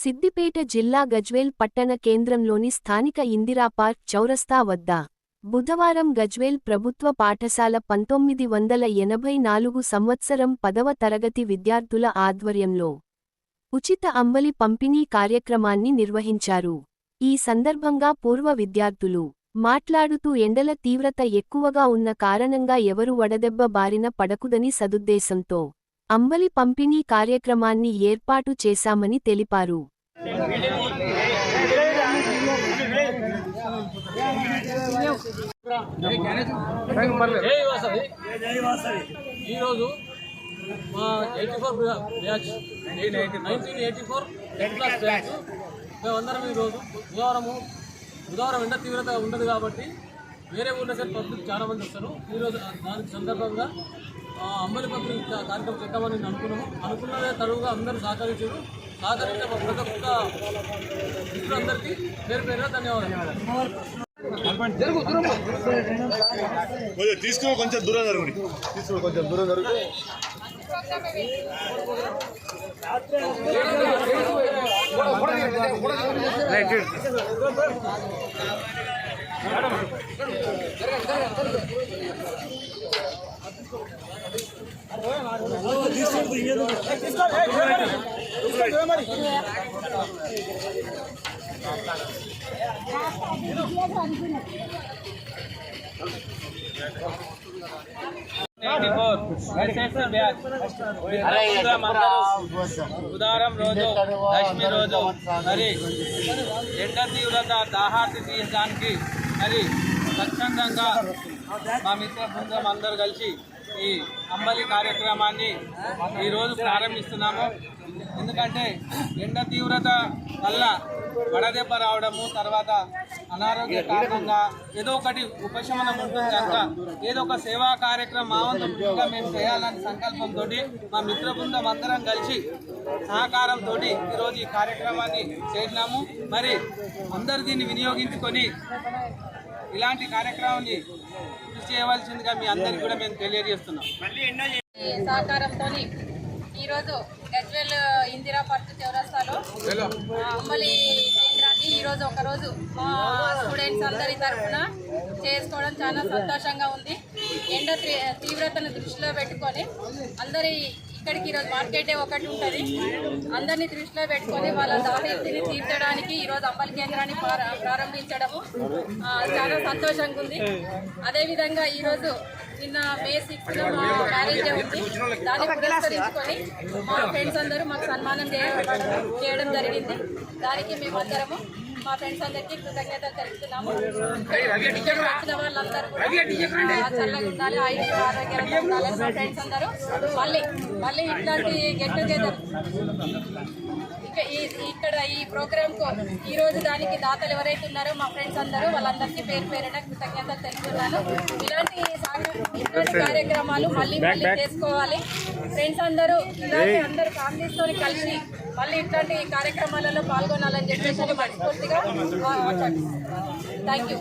సిద్దిపేట జిల్లా గజ్వేల్ పట్టణ కేంద్రంలోని స్థానిక ఇందిరా పార్క్ చౌరస్తా వద్ద బుధవారం గజ్వేల్ ప్రభుత్వ పాఠశాల పంతొమ్మిది వందల ఎనభై నాలుగు సంవత్సరం పదవ తరగతి విద్యార్థుల ఆధ్వర్యంలో ఉచిత అంబలి పంపిణీ కార్యక్రమాన్ని నిర్వహించారు. ఈ సందర్భంగా పూర్వ విద్యార్థులు మాట్లాడుతూ ఎండల తీవ్రత ఎక్కువగా ఉన్న కారణంగా ఎవరు వడదెబ్బ బారిన పడకుదని సదుద్దేశంతో అంబలి పంపిణీ కార్యక్రమాన్ని ఏర్పాటు చేశామని తెలిపారు. ఈరోజు మా eighty four batch nineteen eighty four tenth class batch. మేమందరం ఈరోజు బుధవారము బుధవారం ఎండ తీవ్రత ఉండదు కాబట్టి వేరే ఊళ్ళో సరే పబ్లిక్ చాలామంది వస్తారు. ఈరోజు దానికి సందర్భంగా ఆ, అంబలి పంపిణీ కా- కార్యక్రమం చేద్దామని నేను అనుకున్నాము. అనుకున్నదే తరువుగా అందరూ సహకరించారు. సహకరించిన ప్రతి ఒక్క మిత్రులందరికీ పేరు పేరుగా ధన్యవాదాలు. కొంచెం తీసుకుని కొంచెం దూరం జరుగుని తీసుకుని కొంచెం దూరం జరుగు బుధవారం రోజు దశమి రోజు మరి ఎండ తీవ్రత దాహార్తి తీయడానికి మరి స్వచ్ఛందంగా మా మిత్ర బృందం అందరూ కలిసి ఈ అంబలి కార్యక్రమాన్ని ఈరోజు ప్రారంభిస్తున్నాము. ఎందుకంటే ఎండ తీవ్రత వల్ల వడదెబ్బ రావడము తర్వాత అనారోగ్య కారణంగా ఏదో ఒకటి ఉపశమనం ఉంటుంది కనుక ఏదో ఒక సేవా కార్యక్రమం మా మేము చేయాలని సంకల్పంతో మా మిత్ర బృందం అందరం కలిసి సహకారంతో ఈరోజు ఈ కార్యక్రమాన్ని చేసినాము. మరి అందరు దీన్ని వినియోగించుకొని ఇలాంటి కార్యక్రమాన్ని కృషి చేయవలసిందిగా మీ అందరికీ కూడా మేము తెలియజేస్తున్నాం. సహకారంతో ఈరోజు గజ్వెల్ ఇందిరా పార్క్ చౌరస్తాలో అంబలి కేంద్రాన్ని ఈరోజు ఒకరోజు మా స్టూడెంట్స్ అందరి తరఫున చేసుకోవడం చాలా సంతోషంగా ఉంది. ఎండ తీ- తీవ్రతను దృష్టిలో పెట్టుకొని అందరి ఇక్కడికి ఈరోజు మార్కెటే ఒకటి ఉంటుంది. అందరినీ దృష్టిలో పెట్టుకొని వాళ్ళ దాహీర్తిని తీర్చడానికి ఈరోజు అమ్మల కేంద్రాన్ని ప్రారంభించడము చాలా సంతోషంగా ఉంది. అదేవిధంగా ఈరోజు నిన్న మే సిక్స్త్ మా మ్యారేజ్ డే ఉంది. దాన్ని పురస్కరించుకొని మా ఫ్రెండ్స్ అందరూ మాకు సన్మానం చేయడం జరిగింది. దానికి మేమందరము మా ఫ్రెండ్స్ అందరికీ కృతజ్ఞతలు తెలుపుతున్నాము. వచ్చిన వాళ్ళందరూ చల్లగా ఉండాలి ఆయుష్ ఆరోగ్యంగా ఉండాలి మా ఫ్రెండ్స్ అందరూ మళ్ళీ మళ్ళీ ఇట్లాంటి గెట్ టుగెదర్ ఇక ఈ- ఇక్కడ ఈ ప్రోగ్రామ్కు ఈ రోజు దానికి దాతలు ఎవరైతే ఉన్నారో మా ఫ్రెండ్స్ అందరూ వాళ్ళందరికీ పేరు పేరున కృతజ్ఞతలు తెలుపుతున్నాను. ఇలాంటి సాగ- ఇలాంటి కార్యక్రమాలు మళ్ళీ మళ్ళీ చేసుకోవాలి. ఫ్రెండ్స్ అందరూ ఇలాంటి అందరూ ఫ్యామిలీస్తో కలిసి మళ్ళీ ఇట్లాంటి కార్యక్రమాలలో పాల్గొనాలని చెప్పేసి మనస్ఫూర్తిగా థ్యాంక్ యూ